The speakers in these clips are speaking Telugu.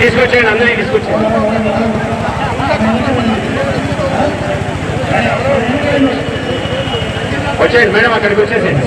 తీసుకొచ్చేయండి అందరినీ తీసుకొచ్చేయండి. వచ్చేయండి మేడం అక్కడికి వచ్చేసేయండి.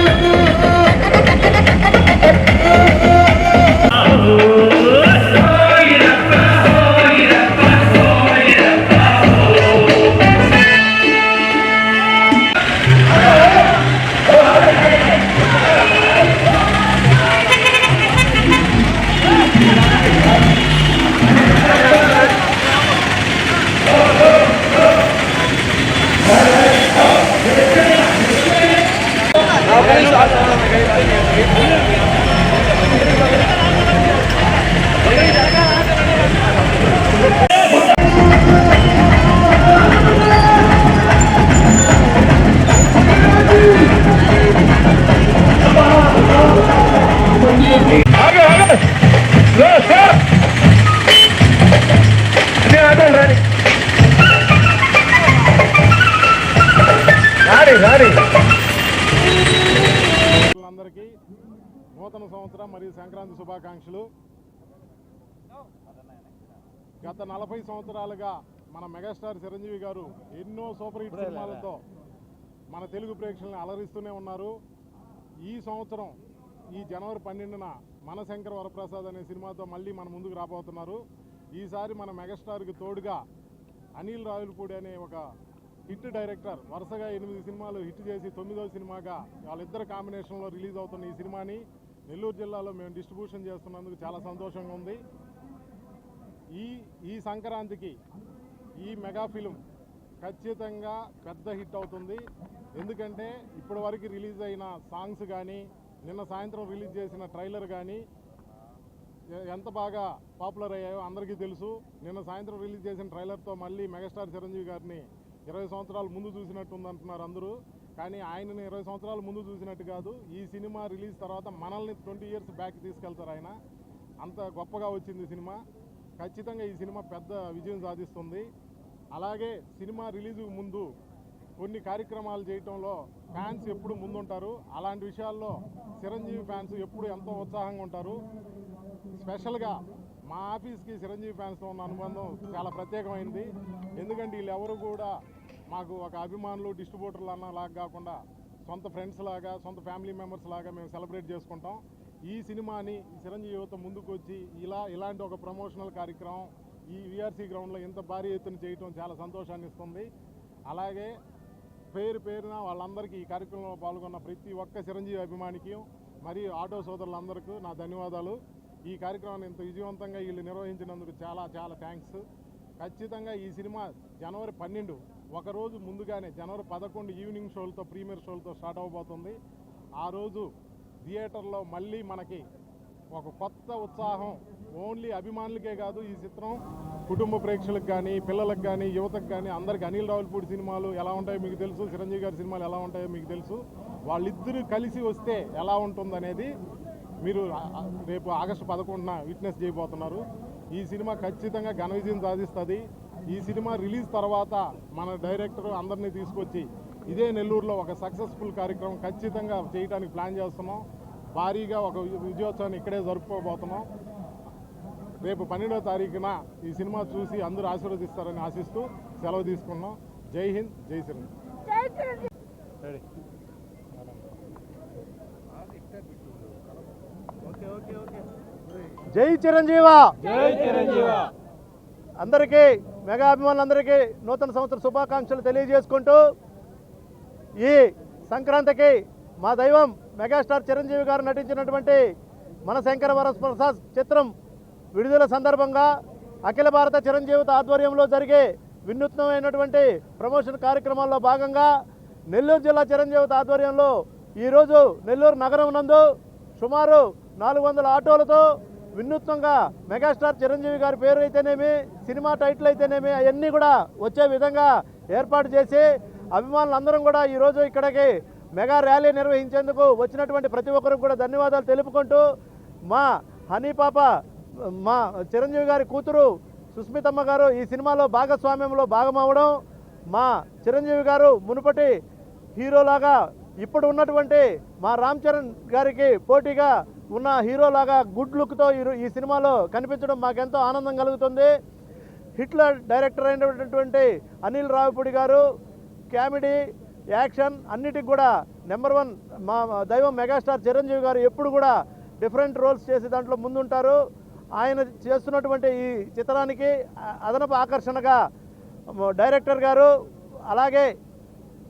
అందరికీ నూతన సంవత్సరం మరియు సంక్రాంతి శుభాకాంక్షలు. గత నలభై సంవత్సరాలుగా మన మెగాస్టార్ చిరంజీవి గారు ఎన్నో సూపర్ హిట్ సినిమాలతో మన తెలుగు ప్రేక్షకులను అలరిస్తూనే ఉన్నారు. ఈ సంవత్సరం ఈ జనవరి పన్నెండున మనశంకర వరప్రసాద్ అనే సినిమాతో మళ్ళీ మన ముందుకు రాబోతున్నారు. ఈసారి మన మెగాస్టార్కి తోడుగా అనిల్ రావులపూడి అనే ఒక హిట్ డైరెక్టర్. వరుసగా ఎనిమిది సినిమాలు హిట్ చేసి తొమ్మిదవ సినిమాగా వాళ్ళిద్దరు కాంబినేషన్లో రిలీజ్ అవుతున్న ఈ సినిమాని నెల్లూరు జిల్లాలో మేము డిస్ట్రిబ్యూషన్ చేస్తున్నందుకు చాలా సంతోషంగా ఉంది. ఈ ఈ సంక్రాంతికి ఈ మెగా ఫిలిం ఖచ్చితంగా పెద్ద హిట్ అవుతుంది. ఎందుకంటే ఇప్పటి వరకు రిలీజ్ అయిన సాంగ్స్ కానీ నిన్న సాయంత్రం రిలీజ్ చేసిన ట్రైలర్ కానీ ఎంత బాగా పాపులర్ అయ్యాయో అందరికీ తెలుసు. నిన్న సాయంత్రం రిలీజ్ చేసిన ట్రైలర్తో మళ్ళీ మెగాస్టార్ చిరంజీవి గారిని ఇరవై సంవత్సరాల ముందు చూసినట్టు ఉందంటున్నారు అందరూ. కానీ ఆయనని ఇరవై సంవత్సరాల ముందు చూసినట్టు కాదు. ఈ సినిమా రిలీజ్ తర్వాత మనల్ని ట్వంటీ ఇయర్స్ బ్యాక్ తీసుకెళ్తారు ఆయన. అంత గొప్పగా వచ్చింది సినిమా. ఖచ్చితంగా ఈ సినిమా పెద్ద విజయం సాధిస్తుంది. అలాగే సినిమా రిలీజ్ ముందు కొన్ని కార్యక్రమాలు చేయటంలో ఫ్యాన్స్ ఎప్పుడు ముందుంటారు. అలాంటి విషయాల్లో చిరంజీవి ఫ్యాన్స్ ఎప్పుడు ఎంతో ఉత్సాహంగా ఉంటారు. స్పెషల్గా మా ఆఫీస్కి చిరంజీవి ఫ్యాన్స్తో ఉన్న అనుబంధం చాలా ప్రత్యేకమైంది. ఎందుకంటే వీళ్ళు ఎవరు కూడా మాకు ఒక అభిమానులు డిస్ట్రిబ్యూటర్లు అన్న లాగా కాకుండా సొంత ఫ్రెండ్స్ లాగా సొంత ఫ్యామిలీ మెంబర్స్ లాగా మేము సెలబ్రేట్ చేసుకుంటాం. ఈ సినిమాని చిరంజీవి యువత ముందుకు వచ్చి ఇలా ఇలాంటి ఒక ప్రమోషనల్ కార్యక్రమం ఈ విఆర్సీ గ్రౌండ్లో ఇంత భారీ ఎత్తున చేయటం చాలా సంతోషాన్ని ఇస్తుంది. అలాగే పేరు పేరున వాళ్ళందరికీ ఈ కార్యక్రమంలో పాల్గొన్న ప్రతి ఒక్క చిరంజీవి అభిమానికి మరియు ఆటో సోదరులందరికీ నా ధన్యవాదాలు. ఈ కార్యక్రమాన్ని ఇంత విజయవంతంగా వీళ్ళు నిర్వహించినందుకు చాలా చాలా థ్యాంక్స్ ఖచ్చితంగా ఈ సినిమా జనవరి పన్నెండు ఒకరోజు ముందుగానే జనవరి పదకొండు ఈవినింగ్ షోలతో ప్రీమియర్ షోలతో స్టార్ట్ అవబోతుంది. ఆ రోజు థియేటర్లో మళ్ళీ మనకి ఒక కొత్త ఉత్సాహం. ఓన్లీ అభిమానులకే కాదు ఈ చిత్రం కుటుంబ ప్రేక్షకులకు కానీ పిల్లలకు కానీ యువతకు కానీ అందరికి అనిల్ రావులపూడి సినిమాలు ఎలా ఉంటాయో మీకు తెలుసు చిరంజీవి గారి సినిమాలు ఎలా ఉంటాయో మీకు తెలుసు. వాళ్ళిద్దరూ కలిసి వస్తే ఎలా ఉంటుందనేది మీరు రేపు ఆగస్టు పదకొండున విట్నెస్ చేయబోతున్నారు. ఈ సినిమా ఖచ్చితంగా ఘన విజయం సాధిస్తుంది. ఈ సినిమా రిలీజ్ తర్వాత మన డైరెక్టర్ అందరినీ తీసుకొచ్చి ఇదే నెల్లూరులో ఒక సక్సెస్ఫుల్ కార్యక్రమం ఖచ్చితంగా చేయడానికి ప్లాన్ చేస్తున్నాం. భారీగా ఒక విజయోత్సవాన్ని ఇక్కడే జరుపుకోబోతున్నాం. రేపు పన్నెండవ తారీఖున ఈ సినిమా చూసి అందరూ ఆశీర్వదిస్తారని ఆశిస్తూ సెలవు తీసుకున్నాం. జై హింద్ జై శ్రీరామ్. జై చిరంజీవ. జై చిరంజీవ. అందరికీ మెగా అభిమానులందరికీ నూతన సంవత్సర శుభాకాంక్షలు తెలియజేసుకుంటూ ఈ సంక్రాంతికి మా దైవం మెగాస్టార్ చిరంజీవి గారు నటించినటువంటి మన శంకర వరప్రసాద్ చిత్రం విడుదల సందర్భంగా అఖిల భారత చిరంజీవిత ఆధ్వర్యంలో జరిగే వినూత్నమైనటువంటి ప్రమోషన్ కార్యక్రమాల్లో భాగంగా నెల్లూరు జిల్లా చిరంజీవిత ఆధ్వర్యంలో ఈరోజు నెల్లూరు నగరం నందు సుమారు నాలుగు వందల ఆటోలతో వినూత్నంగా మెగాస్టార్ చిరంజీవి గారి పేరు అయితేనేమి సినిమా టైటిల్ అయితేనేమి అవన్నీ కూడా వచ్చే విధంగా ఏర్పాటు చేసి అభిమానులందరం కూడా ఈరోజు ఇక్కడికి మెగా ర్యాలీ నిర్వహించేందుకు వచ్చినటువంటి ప్రతి ఒక్కరికి కూడా ధన్యవాదాలు తెలుపుకుంటూ మా హనీ పాప మా చిరంజీవి గారి కూతురు సుస్మితమ్మ గారు ఈ సినిమాలో భాగస్వామ్యంలో భాగమవడం మా చిరంజీవి గారు మునుపటి హీరోలాగా ఇప్పుడు ఉన్నటువంటి మా రామ్ చరణ్ గారికి పోటీగా ఉన్న హీరోలాగా గుడ్ లుక్తో ఈ- ఈ సినిమాలో కనిపించడం మాకెంతో ఆనందం కలుగుతుంది. హిట్లర్ డైరెక్టర్ అయినటువంటి అనిల్ రావిపూడి గారు కామెడీ యాక్షన్ అన్నిటికి కూడా నెంబర్ వన్ మా దైవం మెగాస్టార్ చిరంజీవి గారు ఎప్పుడు కూడా డిఫరెంట్ రోల్స్ చేసి దాంట్లో ముందుంటారు. ఆయన చేస్తున్నటువంటి ఈ చిత్రానికి అదనపు ఆకర్షణగా డైరెక్టర్ గారు అలాగే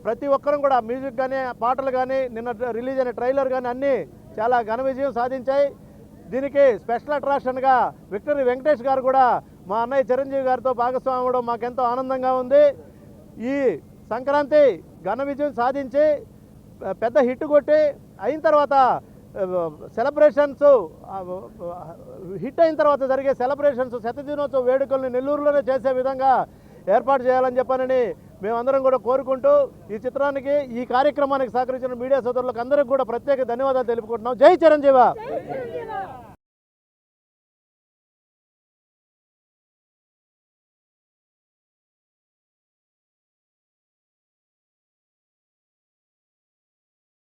ప్రతి ఒక్కరం కూడా మ్యూజిక్ కానీ పాటలు కానీ నిన్న రిలీజ్ అయిన ట్రైలర్ కానీ అన్నీ చాలా ఘన విజయం సాధించాయి. దీనికి స్పెషల్ అట్రాక్షన్గా విక్టరీ వెంకటేష్ గారు కూడా మా అన్నయ్య చిరంజీవి గారితో భాగస్వామి అవ్వడం మాకెంతో ఆనందంగా ఉంది. ఈ సంక్రాంతి ఘన విజయం సాధించి పెద్ద హిట్ కొట్టి అయిన తర్వాత సెలబ్రేషన్స్ హిట్ అయిన తర్వాత జరిగే సెలబ్రేషన్స్ శతదినోత్సవ వేడుకల్ని నెల్లూరులోనే చేసే విధంగా ఏర్పాటు చేయాలని చెప్పానని మేమందరం కూడా కోరుకుంటూ ఈ చిత్రానికి ఈ కార్యక్రమానికి సహకరించిన మీడియా సోదరులకు అందరికీ కూడా ప్రత్యేక ధన్యవాదాలు తెలుపుకుంటున్నాం. జై చిరంజీవ!